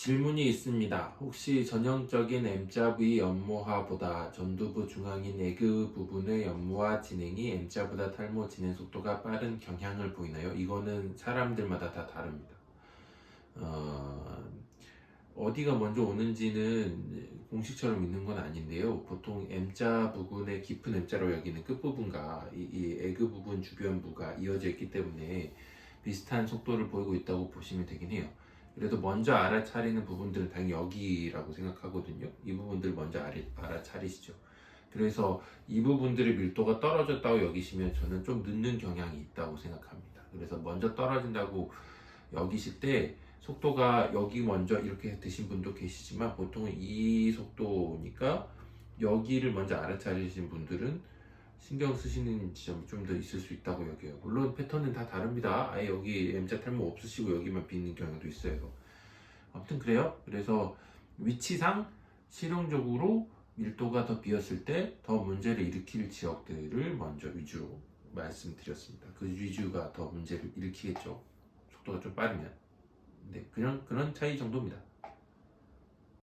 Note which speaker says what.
Speaker 1: 질문이 있습니다. 혹시 전형적인 M자 V 연모화보다 전두부 중앙인 에그 부분의 연모화 진행이 M자보다 탈모 진행 속도가 빠른 경향을 보이나요? 이거는 사람들마다 다 다릅니다. 어, 어디가 먼저 오는지는 공식처럼 있는 건 아닌데요. 보통 M자 부분의 깊은 M자로 여기는 끝부분과 이, 이 에그 부분 주변부가 이어져 있기 때문에 비슷한 속도를 보이고 있다고 보시면 되긴 해요. 그래도 먼저 알아차리는 부분들은 당연히 여기라고 생각하거든요. 이 부분들 먼저 알아, 알아차리시죠. 그래서 이 부분들의 밀도가 떨어졌다고 여기시면 저는 좀 늦는 경향이 있다고 생각합니다. 그래서 먼저 떨어진다고 여기실 때 속도가 여기 먼저 이렇게 드신 분도 계시지만 보통은 이 속도니까 여기를 먼저 알아차리신 분들은 신경 쓰시는 지점이 좀 더 있을 수 있다고 여겨요. 물론 패턴은 다 다릅니다. 아예 여기 M자 탈모 없으시고 여기만 빗는 경우도 있어요. 아무튼 그래요. 그래서 위치상 실용적으로 밀도가 더 비었을 때 더 문제를 일으킬 지역들을 먼저 위주로 말씀드렸습니다. 그 위주가 더 문제를 일으키겠죠. 속도가 좀 빠르면. 네, 그냥 그런 차이 정도입니다.